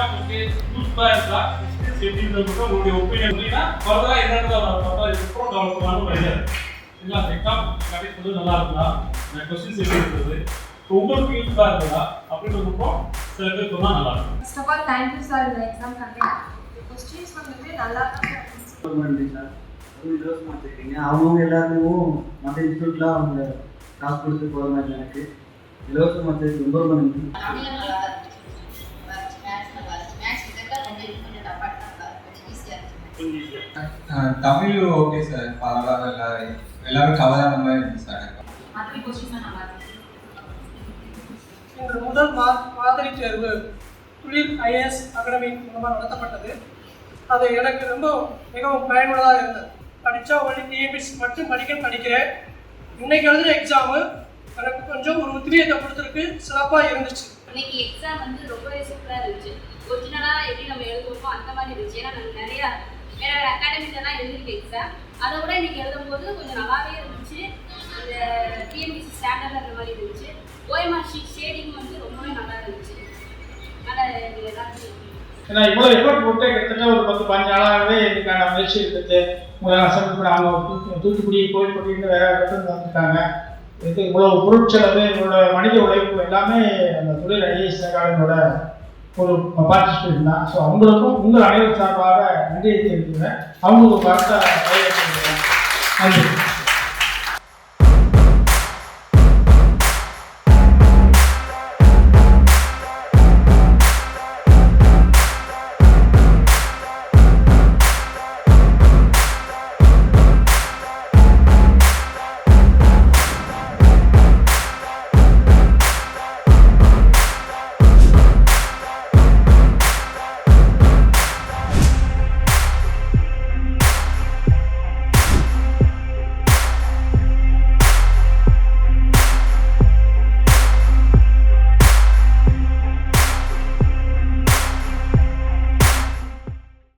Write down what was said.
சொல்லிட்டு உங்களுடைய ஒப்பீனியன் அப்படின்னா ஃபர்தரா இந்த இடத்துல பார்த்தா இதுக்கப்புறம் டெவலப் பண்ணாலும் கிடையாது இல்லை அந்த எக்ஸாம் கிடைக்கிறது நல்லா இருக்கலாம் இந்த கொஸ்டின்ஸ் எப்படி இப்போ உங்களுக்கு யூஸ்ஃபுல்லாக இருக்குதா அப்படின்றதுக்கும் சில பேர் சொன்னால் நல்லா இருக்கும் of all, thank you sir இந்த conduct. The questions வந்துட்டு நல்லா தான் சார் இலவசமாக வச்சுருக்கீங்க அவங்கவுங்க எல்லாருக்கும் மற்ற இன்ஸ்டியூட்லாம் அவங்க காசு கொடுத்து போகிற மாதிரி எனக்கு ரொம்ப ரொம்ப நன்றி. தமிழ் ஓகே சார் பரவாயில்ல எல்லாரும் எல்லாரும் கவர் ஆன மாதிரி இருந்துச்சு சார் எங்கள் முதல் மா மாதிரி தேர்வு துளிர் ஐஏஎஸ் அகாடமி மூலமாக நடத்தப்பட்டது. அது எனக்கு ரொம்ப மிகவும் பயனுள்ளதாக இருந்தது. படித்தா ஒன்லி டிஎபிஎஸ் மட்டும் படிக்க படிக்கிறேன். இன்னைக்கு எழுதுகிற எக்ஸாமு எனக்கு கொஞ்சம் ஒரு உத்வேகத்தை கொடுத்துருக்கு. சிறப்பாக இருந்துச்சு. இன்னைக்கு எக்ஸாம் வந்து ரொம்பவே சூப்பராக இருந்துச்சு. ஒரிஜினலாக எப்படி நம்ம எழுதுவோமோ அந்த மாதிரி இருந்துச்சு. ஏன்னா நான் நிறையா வேற வேற அகாடமிலலாம் எழுதிருக்கேன் எக்ஸாம் அதை விட இன்னைக்கு எழுதும்போது கொஞ்சம் நல்லாவே இருந்துச்சு. அந்த டிஎன்பிசி ஸ்டாண்டர்ட் அந்த மாதிரி இருந்துச்சு. ஓஎம்ஆர் ஷீட் ஷேடிங் வந்து ரொம்பவே நல்லா இருந்துச்சு. அதனால் எல்லாத்தையும் ஏன்னா இவ்வளோ எஃபர்ட் போட்டு கிட்டத்தட்ட ஒரு பத்து பதினஞ்சு நாளாகவே இதுக்கான முயற்சி எடுத்து உங்களை அசம்பிள் அவங்க தூத்து- தூத்துக்குடி கோயில்பட்டின்னு வேற இடத்துல வந்துட்டாங்க இது இவ்வளோ பொருட்செலவு இவங்களோட மனித உழைப்பு எல்லாமே அந்த தொழில் ஐஏஎஸ் அகாடமியோட ஒரு பார்ட்டிசிபேட் தான். ஸோ அவங்களுக்கும் உங்கள் அனைவரும் சார்பாக நன்றியை தெரிவிக்கிறேன். அவங்களுக்கு பார்த்த நன்றி.